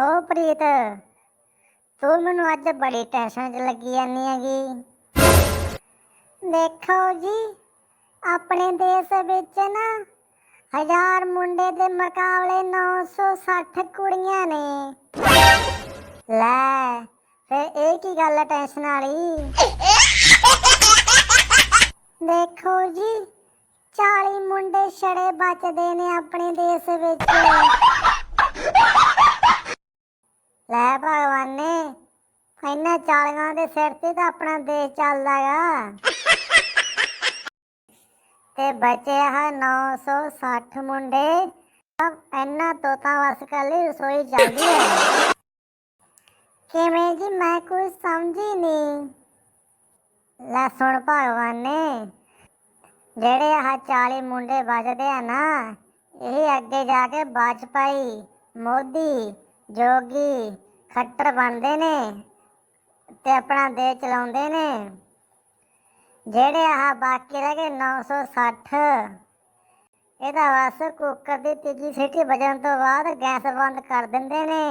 ਓ ਪ੍ਰੀਤ, ਤੂੰ ਮੈਨੂੰ ਅੱਜ ਬੜੀ ਟੈਨਸ਼ਨ 'ਚ ਲੱਗੀ ਜਾਂਦੀ ਹੈਗੀ। ਦੇਖੋ ਜੀ, ਆਪਣੇ ਦੇਸ਼ ਵਿੱਚ ਨਾ ਹਜ਼ਾਰ ਮੁੰਡੇ ਦੇ ਮੁਕਾਬਲੇ 960 ਕੁੜੀਆਂ ਨੇ। ਲੈ, ਫਿਰ ਇਹ ਕੀ ਗੱਲ ਹੈ ਟੈਨਸ਼ਨ ਵਾਲੀ? ਦੇਖੋ ਜੀ 40 ਮੁੰਡੇ ਛੜੇ ਬਚਦੇ ਨੇ ਆਪਣੇ ਦੇਸ਼ ਵਿੱਚ। ਭਗਵਾਨ ਨੇ। ਇਹਨਾਂ ਚਾਲੀਆਂ ਦੇ ਸਿਰ ਤੇ ਤਾਂ ਆਪਣਾ ਦੇਸ਼ ਚੱਲਦਾਗਾ ਤੇ ਬਚੇ ਆ 960 ਮੁੰਡੇ। ਸਭ ਇਹਨਾਂ ਤੋਤਾਂ ਵਸ ਕੱਲੀ ਰਸੋਈ ਚੱਲਦੀ ਹੈ। ਕਿਵੇਂ ਜੀ, ਮੈਂ ਕੁਝ ਸਮਝੀ ਨਹੀਂ। ਲੈ ਸੁਣ ਭਗਵਾਨ ਨੇ। ਜਿਹੜੇ ਆ 40 ਮੁੰਡੇ ਬਚਦੇ ਆ ਨਾ, ਇਹ ਅੱਗੇ ਜਾ ਕੇ ਵਾਜਪਾਈ ਮੋਦੀ, ਜੋਗੀ ਖੱਟਰ ਬਣਦੇ ਨੇ ਤੇ ਆਪਣਾ ਦੇਸ਼ ਚਲਾਉਂਦੇ ਨੇ। ਜਿਹੜੇ ਆਹ ਬਾਕੀ ਰਹਿ ਗਏ 960 ਇਹਦਾ ਬਸ ਕੁੱਕਰ ਦੀ ਤੀਜੀ ਸੀਟੀ ਵੱਜਣ ਤੋਂ ਬਾਅਦ ਗੈਸ ਬੰਦ ਕਰ ਦਿੰਦੇ ਨੇ।